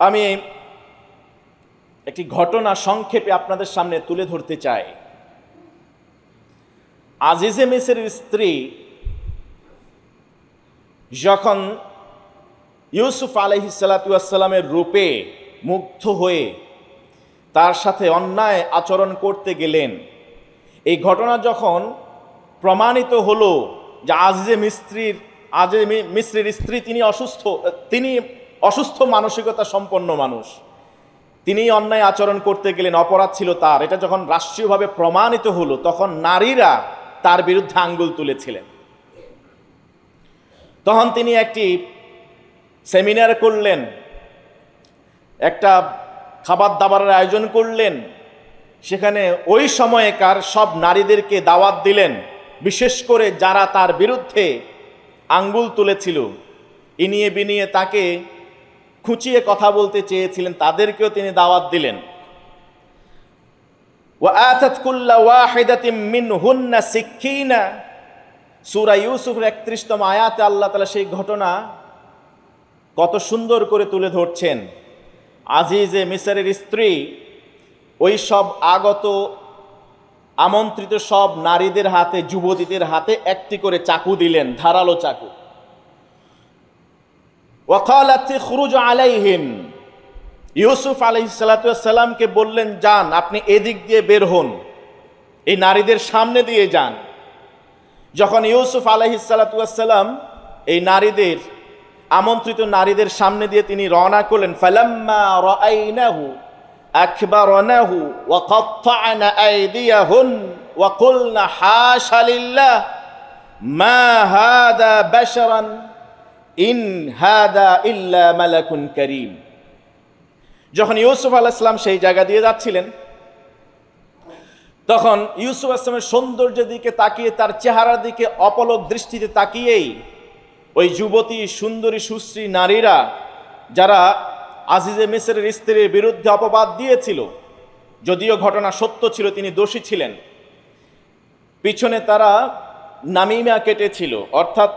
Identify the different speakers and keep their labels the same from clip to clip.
Speaker 1: আমি একটি ঘটনা সংক্ষেপে আপনাদের সামনে তুলে ধরতে চাই। আজিজে মিসের স্ত্রী যখন ইউসুফ আলহিসাল্লামের রূপে মুগ্ধ হয়ে তার সাথে অন্যায় আচরণ করতে গেলেন, এই ঘটনা যখন প্রমাণিত হলো যে আজিজে মিস্ত্রির আজে মিস্ত্রির স্ত্রী তিনি অসুস্থ, তিনি অসুস্থ মানসিকতা সম্পন্ন মানুষ। তিনি অন্যায় আচরণ করতে গেলেন, অপরাধ ছিল তার। এটা যখন রাষ্ট্রীয়ভাবে প্রমাণিত হলো, তখন নারীরা তার বিরুদ্ধে আঙ্গুল তুলেছিলেন। তখন তিনি একটি সেমিনার করলেন, একটা খাবার দাবারের আয়োজন করলেন। সেখানে ওই সময়কার সব নারীদেরকে দাওয়াত দিলেন, বিশেষ করে যারা তার বিরুদ্ধে আঙ্গুল তুলেছিল। ইনিয়ে বিনিয়ে তাকে খুঁচিয়ে কথা বলতে চেয়েছিলেন, তাদেরকেও তিনি দাওয়াত দিলেন। সুরা ইউসুফের একত্রিশতম আয়াতে আল্লাহ তালা সেই ঘটনা কত সুন্দর করে তুলে ধরছেন। আজিজে মিসরের স্ত্রী, ওই সব আগত, আমন্ত্রিত সব নারীদের হাতে, যুবতীদের হাতে একটি করে চাকু দিলেন, ধারালো চাকু। ওয়াকালাতি খুরুজ আলাইহিম। ইউসুফ আলাইসাল্লাতামকে বললেন, যান, আপনি এদিক দিয়ে বের হন। এই নারীদের সামনে দিয়ে যান। যখন ইউসুফ আলহিসাল্লাম এই নারীদের, আমন্ত্রিত নারীদের সামনে দিয়ে তিনি রওনা করলেন, ফালাম্মা ইন হাদা ইল্লা মালাকুন করিম। যখন ইউসুফ আলাইসলাম সেই জায়গা দিয়ে যাচ্ছিলেন, তখন ইউসুফ আসলামের সৌন্দর্যের দিকে তাকিয়ে, তার চেহারার দিকে অপলক দৃষ্টিতে তাকিয়েই ওই যুবতী, সুন্দরী, সুশ্রী নারীরা, যারা আজিজে মিসরের স্ত্রীর বিরুদ্ধে অপবাদ দিয়েছিল, যদিও ঘটনা সত্য ছিল, তিনি দোষী ছিলেন। পিছনে তারা নামিমা কেটেছিল, অর্থাৎ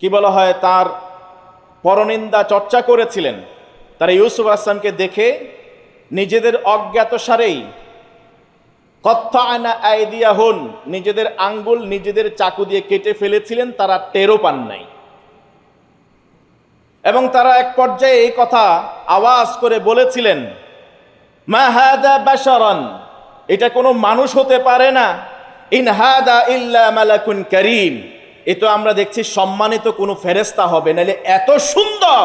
Speaker 1: কি বলা হয়, তার পরনিন্দা চর্চা করেছিলেন। তারা ইউসুফ আসলামকে দেখে নিজেদের অজ্ঞাত সারেই কত্থা আনা আইদিয়া হন নিজেদের আঙ্গুল নিজেদের চাকু দিয়ে কেটে ফেলেছিলেন, তারা টেরো পান নাই। এবং তারা এক পর্যায়ে এই কথা আওয়াজ করে বলেছিলেন এটা কোনো মানুষ হতে পারে না, ইন হাদা ইল্লা মালাকুন করিম এ তো আমরা দেখছি সম্মানিত কোনো ফেরেস্তা হবে, নাহলে এত সুন্দর।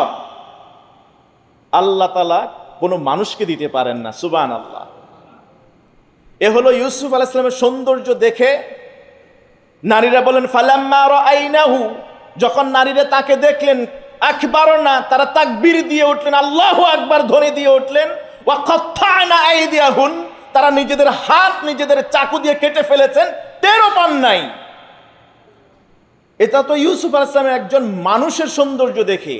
Speaker 1: আল্লাহ তালা কোনো মানুষকে দিতে পারেন না সুবান আল্লাহ এ হলো ইউসুফ আলাইসলামের সৌন্দর্য দেখে নারীরা বলেন, ফালাম্মা আইনাহু যখন নারীরা তাকে দেখলেন একবারও না। তারা তাকবীর দিয়ে উঠলেন, আল্লাহ আকবার ধরে দিয়ে উঠলেন তারা নিজেদের হাত নিজেদের চাকু দিয়ে কেটে ফেলেছেন তেরো পান নাই। এটা তো ইউসুফ আলাইসলামের একজন মানুষের সৌন্দর্য দেখে।